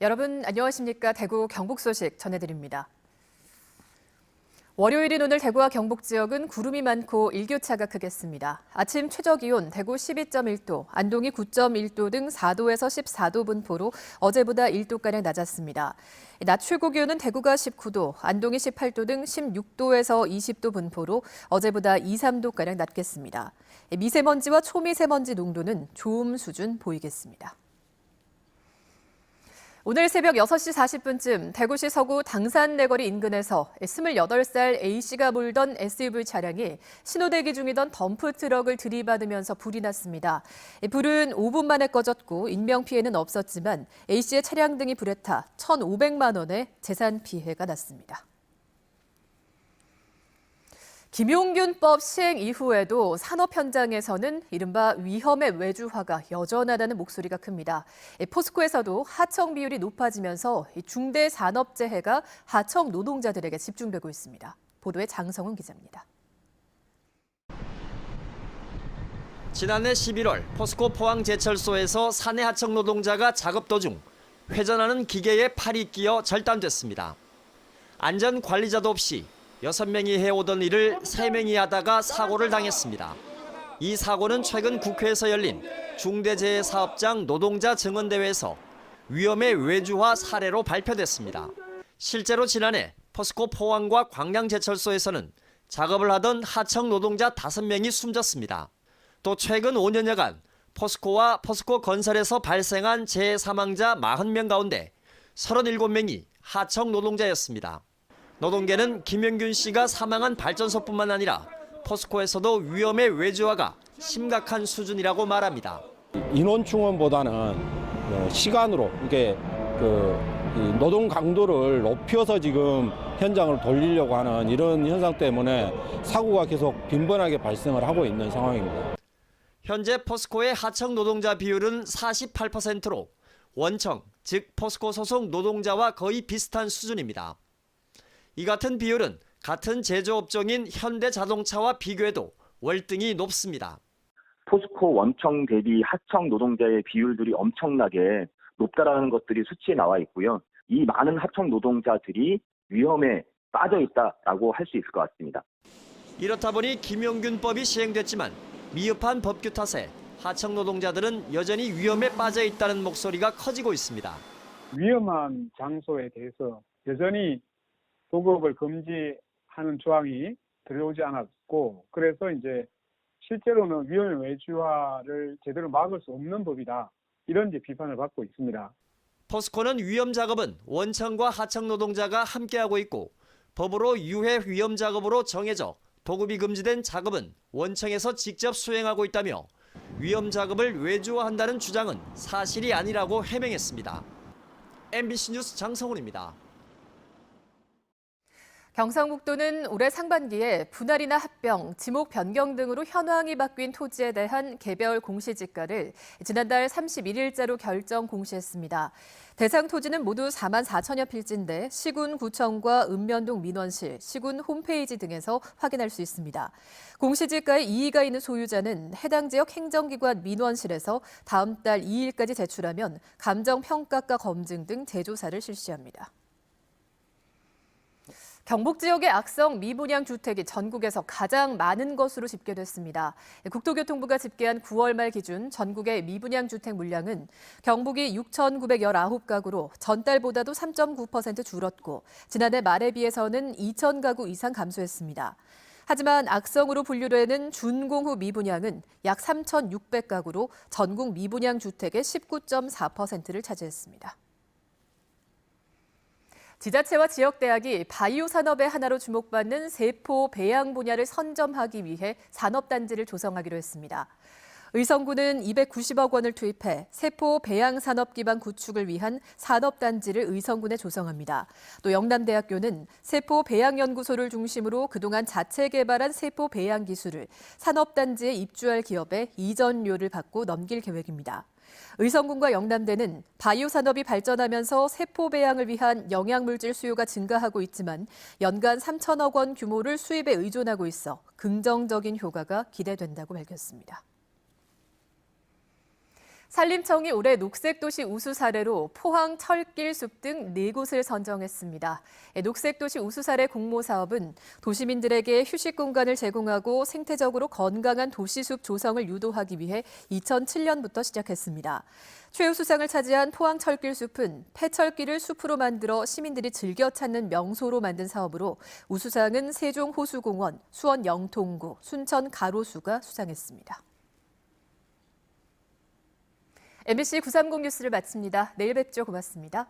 여러분 안녕하십니까? 대구 경북 소식 전해드립니다. 월요일인 오늘 대구와 경북 지역은 구름이 많고 일교차가 크겠습니다. 아침 최저 기온 대구 12.1도, 안동이 9.1도 등 4도에서 14도 분포로 어제보다 1도가량 낮았습니다. 낮 최고 기온은 대구가 19도, 안동이 18도 등 16도에서 20도 분포로 어제보다 2, 3도가량 낮겠습니다. 미세먼지와 초미세먼지 농도는 좋음 수준 보이겠습니다. 오늘 새벽 6시 40분쯤 대구시 서구 당산내거리 인근에서 28살 A씨가 몰던 SUV 차량이 신호대기 중이던 덤프트럭을 들이받으면서 불이 났습니다. 불은 5분 만에 꺼졌고 인명피해는 없었지만 A씨의 차량 등이 불에 타 1,500만 원의 재산 피해가 났습니다. 김용균법 시행 이후에도 산업 현장에서는 이른바 위험의 외주화가 여전하다는 목소리가 큽니다. 포스코에서도 하청 비율이 높아지면서 중대 산업재해가 하청 노동자들에게 집중되고 있습니다. 보도에 장성훈 기자입니다. 지난해 11월 포스코 포항 제철소에서 사내 하청 노동자가 작업 도중 회전하는 기계에 팔이 끼어 절단됐습니다. 안전 관리자도 없이 6명이 해오던 일을 3명이 하다가 사고를 당했습니다. 이 사고는 최근 국회에서 열린 중대재해사업장 노동자 증언대회에서 위험의 외주화 사례로 발표됐습니다. 실제로 지난해 포스코 포항과 광양제철소에서는 작업을 하던 하청 노동자 5명이 숨졌습니다. 또 최근 5년여간 포스코와 포스코 건설에서 발생한 재해 사망자 40명 가운데 37명이 하청 노동자였습니다. 노동계는 김영균 씨가 사망한 발전소뿐만 아니라 포스코에서도 위험의 외주화가 심각한 수준이라고 말합니다. 인원 충원보다는 어, 시간으로 이게 그이 노동 강도를 높여서 지금 현장을 돌리려고 하는 이런 현상 때문에 사고가 계속 빈번하게 발생을 하고 있는 상황입니다. 현재 포스코의 하청 노동자 비율은 48%로 원청, 즉 포스코 소속 노동자와 거의 비슷한 수준입니다. 이 같은 비율은 같은 제조업종인 현대자동차와 비교해도 월등히 높습니다. 포스코 원청 대비 하청 노동자의 비율들이 엄청나게 높다라는 것들이 수치에 나와 있고요. 이 많은 하청 노동자들이 위험에 빠져 있다라고 할 수 있을 것 같습니다. 이렇다 보니 김용균법이 시행됐지만 미흡한 법규 탓에 하청 노동자들은 여전히 위험에 빠져 있다는 목소리가 커지고 있습니다. 위험한 장소에 대해서 여전히 도급을 금지하는 조항이 들어오지 않았고 그래서 이제 실제로는 위험의 외주화를 제대로 막을 수 없는 법이다 이런 이제 비판을 받고 있습니다. 포스코는 위험 작업은 원청과 하청 노동자가 함께하고 있고 법으로 유해 위험 작업으로 정해져 도급이 금지된 작업은 원청에서 직접 수행하고 있다며 위험 작업을 외주화한다는 주장은 사실이 아니라고 해명했습니다. MBC 뉴스 장성훈입니다. 경상북도는 올해 상반기에 분할이나 합병, 지목 변경 등으로 현황이 바뀐 토지에 대한 개별 공시지가를 지난달 31일자로 결정 공시했습니다. 대상 토지는 모두 4만 4천여 필지인데 시군 구청과 읍면동 민원실, 시군 홈페이지 등에서 확인할 수 있습니다. 공시지가에 이의가 있는 소유자는 해당 지역 행정기관 민원실에서 다음 달 2일까지 제출하면 감정평가가 검증 등 재조사를 실시합니다. 경북 지역의 악성 미분양 주택이 전국에서 가장 많은 것으로 집계됐습니다. 국토교통부가 집계한 9월 말 기준 전국의 미분양 주택 물량은 경북이 6,919가구로 전달보다도 3.9% 줄었고 지난해 말에 비해서는 2,000가구 이상 감소했습니다. 하지만 악성으로 분류되는 준공후 미분양은 약 3,600가구로 전국 미분양 주택의 19.4%를 차지했습니다. 지자체와 지역 대학이 바이오 산업의 하나로 주목받는 세포 배양 분야를 선점하기 위해 산업 단지를 조성하기로 했습니다. 의성구는 290억 원을 투입해 세포 배양 산업 기반 구축을 위한 산업단지를 의성군에 조성합니다. 또 영남대학교는 세포 배양 연구소를 중심으로 그동안 자체 개발한 세포 배양 기술을 산업단지에 입주할 기업에 이전료를 받고 넘길 계획입니다. 의성군과 영남대는 바이오 산업이 발전하면서 세포 배양을 위한 영양물질 수요가 증가하고 있지만 연간 3천억 원 규모를 수입에 의존하고 있어 긍정적인 효과가 기대된다고 밝혔습니다. 산림청이 올해 녹색도시 우수 사례로 포항 철길 숲 등 네 곳을 선정했습니다. 녹색도시 우수 사례 공모 사업은 도시민들에게 휴식 공간을 제공하고 생태적으로 건강한 도시숲 조성을 유도하기 위해 2007년부터 시작했습니다. 최우수상을 차지한 포항 철길 숲은 폐철길을 숲으로 만들어 시민들이 즐겨 찾는 명소로 만든 사업으로 우수상은 세종 호수공원, 수원 영통구, 순천 가로수가 수상했습니다. MBC 930 뉴스를 마칩니다. 내일 뵙죠. 고맙습니다.